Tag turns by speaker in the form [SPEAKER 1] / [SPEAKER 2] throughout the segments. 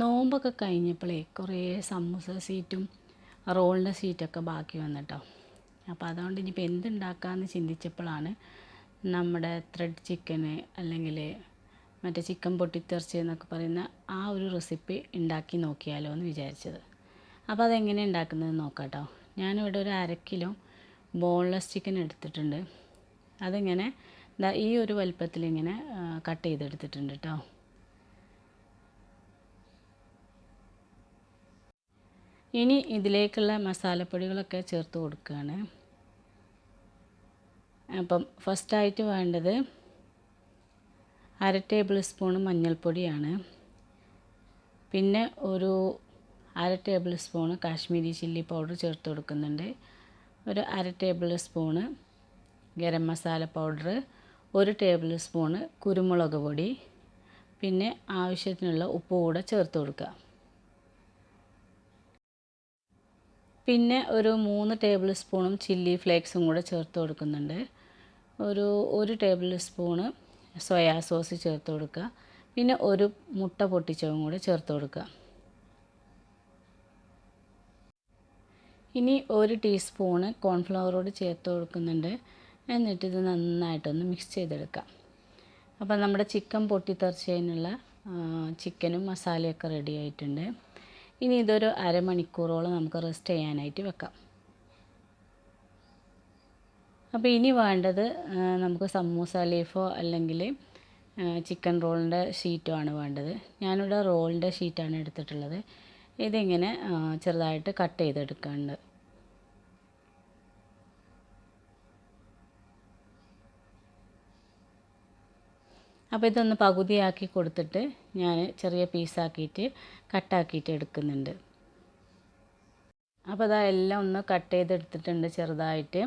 [SPEAKER 1] നോമ്പൊക്കെ കഴിഞ്ഞപ്പോഴേ കുറേ സമൂസ സീറ്റും റോളിന്റെ സീറ്റൊക്കെ ബാക്കി വന്നിട്ടോ. അപ്പോൾ അതുകൊണ്ട് ഇനിയിപ്പോൾ എന്തുണ്ടാക്കാമെന്ന് ചിന്തിച്ചപ്പോഴാണ് നമ്മുടെ ത്രെഡ് ചിക്കന് അല്ലെങ്കിൽ മറ്റേ ചിക്കൻ പൊട്ടിത്തെറിച്ച് എന്നൊക്കെ പറയുന്ന ആ ഒരു റെസിപ്പി ഉണ്ടാക്കി നോക്കിയാലോ എന്ന് വിചാരിച്ചത്. അപ്പോൾ അതെങ്ങനെ ഉണ്ടാക്കുന്നത് നോക്കാം ഞാനിവിടെ ഒരു അര കിലോ ബോൺലെസ് ചിക്കൻ എടുത്തിട്ടുണ്ട്. അതിങ്ങനെ ഈ ഒരു വലുപ്പത്തിൽ ഇങ്ങനെ കട്ട് ചെയ്തെടുത്തിട്ടുണ്ട് കേട്ടോ ഇനി ഇതിലേക്കുള്ള മസാലപ്പൊടികളൊക്കെ ചേർത്ത് കൊടുക്കുകയാണ്. അപ്പം ഫസ്റ്റായിട്ട് വേണ്ടത് അര ടേബിൾ സ്പൂൺ മഞ്ഞൾപ്പൊടിയാണ്. പിന്നെ ഒരു അര tablespoon Kashmiri chilli powder ചേർത്ത് കൊടുക്കുന്നുണ്ട്. ഒരു അര tablespoon garam masala powder ഒരു ടേബിൾ സ്പൂണ് കുരുമുളക് പൊടി പിന്നെ ആവശ്യത്തിനുള്ള ഉപ്പ് കൂടെ ചേർത്ത് കൊടുക്കുക. പിന്നെ ഒരു മൂന്ന് ടേബിൾ സ്പൂണും ചില്ലി ഫ്ലേക്സും കൂടെ ചേർത്ത് കൊടുക്കുന്നുണ്ട്. ഒരു ഒരു ടേബിൾ സ്പൂണ് സോയാ സോസ് ചേർത്ത് കൊടുക്കുക. പിന്നെ ഒരു മുട്ട പൊട്ടിച്ചതും കൂടെ ചേർത്ത് കൊടുക്കുക. ഇനി ഒരു ടീസ്പൂണ് കോൺഫ്ലവറോട് ചേർത്ത് കൊടുക്കുന്നുണ്ട്. എന്നിട്ട് ഇത് നന്നായിട്ടൊന്ന് മിക്സ് ചെയ്തെടുക്കാം. അപ്പോൾ നമ്മുടെ ചിക്കൻ പൊട്ടിത്തെറിച്ചതിനുള്ള ചിക്കനും മസാലയൊക്കെ റെഡി ആയിട്ടുണ്ട്. ഇനി ഇതൊരു അരമണിക്കൂറോളം നമുക്ക് റെസ്റ്റ് ചെയ്യാനായിട്ട് വെക്കാം. അപ്പോൾ ഇനി വേണ്ടത് നമുക്ക് സമൂസ ലീഫോ അല്ലെങ്കിൽ ചിക്കൻ റോളിന്റെ ഷീറ്റോ ആണ് വേണ്ടത്. ഞാനിവിടെ റോളിന്റെ ഷീറ്റാണ് എടുത്തിട്ടുള്ളത്. ഇതിങ്ങനെ ചെറുതായിട്ട് കട്ട് ചെയ്തെടുക്കുന്നുണ്ട് അപ്പോൾ ഇതൊന്ന് പകുതിയാക്കി കൊടുത്തിട്ട് ഞാൻ ചെറിയ പീസാക്കിയിട്ട് കട്ടാക്കിയിട്ട് എടുക്കുന്നുണ്ട്. അപ്പോൾ അതാ എല്ലാം ഒന്ന് കട്ട് ചെയ്തെടുത്തിട്ടുണ്ട് ചെറുതായിട്ട്.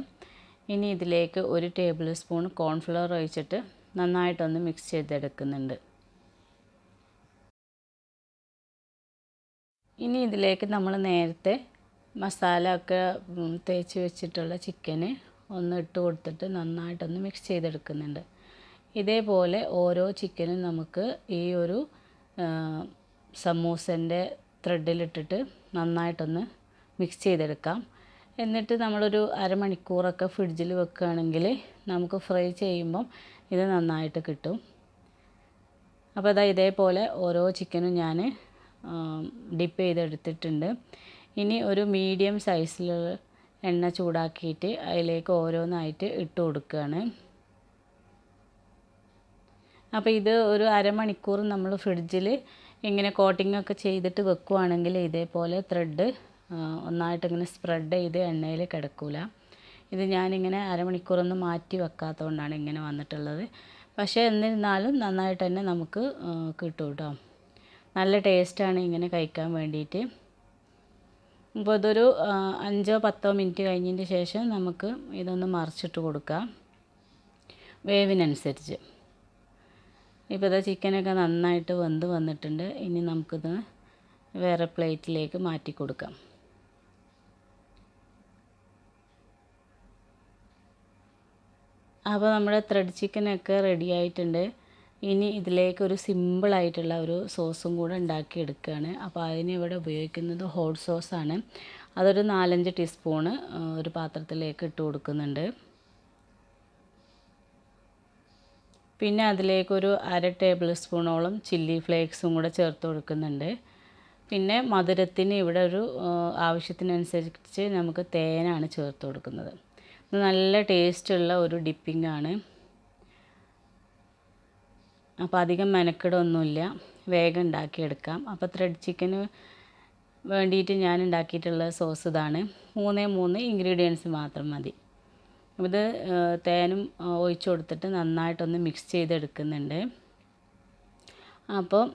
[SPEAKER 1] ഇനി ഇതിലേക്ക് ഒരു ടേബിൾ സ്പൂൺ കോൺഫ്ലവർ ഒഴിച്ചിട്ട് നന്നായിട്ടൊന്ന് മിക്സ് ചെയ്തെടുക്കുന്നുണ്ട്. ഇനി ഇതിലേക്ക് നമ്മൾ നേരത്തെ മസാല ഒക്കെ തേച്ച് വെച്ചിട്ടുള്ള ചിക്കന് ഒന്ന് ഇട്ട് കൊടുത്തിട്ട് നന്നായിട്ടൊന്ന് മിക്സ് ചെയ്തെടുക്കുന്നുണ്ട്. ഇതേപോലെ ഓരോ ചിക്കനും നമുക്ക് ഈ ഒരു സമൂസന്റെ ത്രെഡിലിട്ടിട്ട് നന്നായിട്ടൊന്ന് മിക്സ് ചെയ്തെടുക്കാം. എന്നിട്ട് നമ്മളൊരു അരമണിക്കൂറൊക്കെ ഫ്രിഡ്ജിൽ വെക്കുകയാണെങ്കിൽ നമുക്ക് ഫ്രൈ ചെയ്യുമ്പം ഇത് നന്നായിട്ട് കിട്ടും. അപ്പോൾ അതാ ഇതേപോലെ ഓരോ ചിക്കനും ഞാൻ ഡിപ്പ് ചെയ്തെടുത്തിട്ടുണ്ട്. ഇനി ഒരു മീഡിയം സൈസിൽ എണ്ണ ചൂടാക്കിയിട്ട് അതിലേക്ക് ഓരോന്നായിട്ട് ഇട്ട് കൊടുക്കുകയാണ്. അപ്പോൾ ഇത് ഒരു അരമണിക്കൂർ നമ്മൾ ഫ്രിഡ്ജിൽ ഇങ്ങനെ കോട്ടിംഗ് ഒക്കെ ചെയ്തിട്ട് വെക്കുവാണെങ്കിൽ ഇതേപോലെ ത്രെഡ് ഒന്നായിട്ട് ഇങ്ങനെ സ്പ്രെഡ് ചെയ്ത് എണ്ണയിൽ കിടക്കില്ല ഇത് ഞാനിങ്ങനെ അരമണിക്കൂറൊന്നും മാറ്റി വെക്കാത്തതുകൊണ്ടാണ് ഇങ്ങനെ വന്നിട്ടുള്ളത്. പക്ഷേ എന്നിരുന്നാലും നന്നായിട്ട് തന്നെ നമുക്ക് കിട്ടും കേട്ടോ നല്ല ടേസ്റ്റാണ് ഇങ്ങനെ കഴിക്കാൻ വേണ്ടിയിട്ട്. അപ്പോൾ ഇതൊരു അഞ്ചോ പത്തോ മിനിറ്റ് കഴിഞ്ഞതിന്റെ ശേഷം നമുക്ക് ഇതൊന്ന് മറിച്ചിട്ട് കൊടുക്കാം. വേവിനനുസരിച്ച്. ഇപ്പോൾ ഇതാ ചിക്കനൊക്കെ നന്നായിട്ട് വെന്ത് വന്നിട്ടുണ്ട്. ഇനി നമുക്കിത് വേറെ പ്ലേറ്റിലേക്ക് മാറ്റി കൊടുക്കാം. അപ്പോൾ നമ്മുടെ ത്രെഡ് ചിക്കനൊക്കെ റെഡി ആയിട്ടുണ്ട്. ഇനി ഇതിലേക്ക് ഒരു സിമ്പിളായിട്ടുള്ള ഒരു സോസും കൂടെ ഉണ്ടാക്കി എടുക്കുകയാണ്. അപ്പോൾ അതിന് ഇവിടെ ഉപയോഗിക്കുന്നത് ഹോട്ട് സോസാണ് അതൊരു നാലഞ്ച് ടീസ്പൂണ് ഒരു പാത്രത്തിലേക്ക് ഇട്ട് കൊടുക്കുന്നുണ്ട്. പിന്നെ അതിലേക്കൊരു അര ടേബിൾ സ്പൂണോളം ചില്ലി ഫ്ലേക്സും കൂടെ ചേർത്ത് കൊടുക്കുന്നുണ്ട്. പിന്നെ മധുരത്തിന് ഇവിടെ ഒരു ആവശ്യത്തിനനുസരിച്ച് നമുക്ക് തേനാണ് ചേർത്ത് കൊടുക്കുന്നത്. നല്ല ടേസ്റ്റുള്ള ഒരു ഡിപ്പിംഗ് ആണ് അപ്പോൾ അധികം മെനക്കെടൊന്നുമില്ല. വേഗം ഉണ്ടാക്കിയെടുക്കാം. അപ്പോൾ ത്രെഡ് ചിക്കന് വേണ്ടിയിട്ട് ഞാൻ ഉണ്ടാക്കിയിട്ടുള്ള സോസ് ഇതാണ്. മൂന്നേ മൂന്ന് ഇൻഗ്രീഡിയൻസ് മാത്രം മതി. ഇത് തേനും ഒഴിച്ചു കൊടുത്തിട്ട് നന്നായിട്ടൊന്ന് മിക്സ് ചെയ്തെടുക്കുന്നുണ്ട്. അപ്പം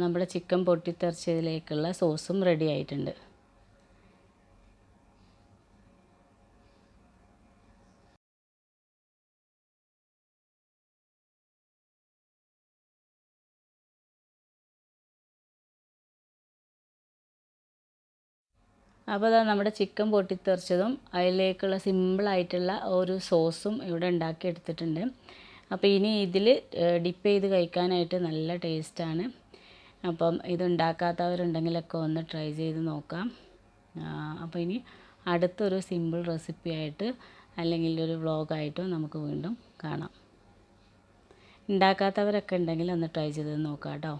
[SPEAKER 1] നമ്മുടെ ചിക്കൻ പൊട്ടിത്തെറിച്ചതിലേക്കുള്ള സോസും റെഡി ആയിട്ടുണ്ട്. അപ്പോൾ അതാ നമ്മുടെ ചിക്കൻ പൊട്ടിത്തെറിച്ചതും അതിലേക്കുള്ള സിമ്പിളായിട്ടുള്ള ഒരു സോസും ഇവിടെ ഉണ്ടാക്കി എടുത്തിട്ടുണ്ട് അപ്പോൾ ഇനി ഇതിൽ ഡിപ്പ് ചെയ്ത് കഴിക്കാനായിട്ട് നല്ല ടേസ്റ്റാണ് അപ്പം ഇത് ഉണ്ടാക്കാത്തവരുണ്ടെങ്കിലൊക്കെ ഒന്ന് ട്രൈ ചെയ്ത് നോക്കാം. അപ്പോൾ ഇനി അടുത്തൊരു സിമ്പിൾ റെസിപ്പി ആയിട്ട് അല്ലെങ്കിൽ ഒരു വ്ളോഗായിട്ടോ നമുക്ക് വീണ്ടും കാണാം. ഉണ്ടാക്കാത്തവരൊക്കെ ഉണ്ടെങ്കിൽ ഒന്ന് ട്രൈ ചെയ്ത് നോക്കാം കേട്ടോ.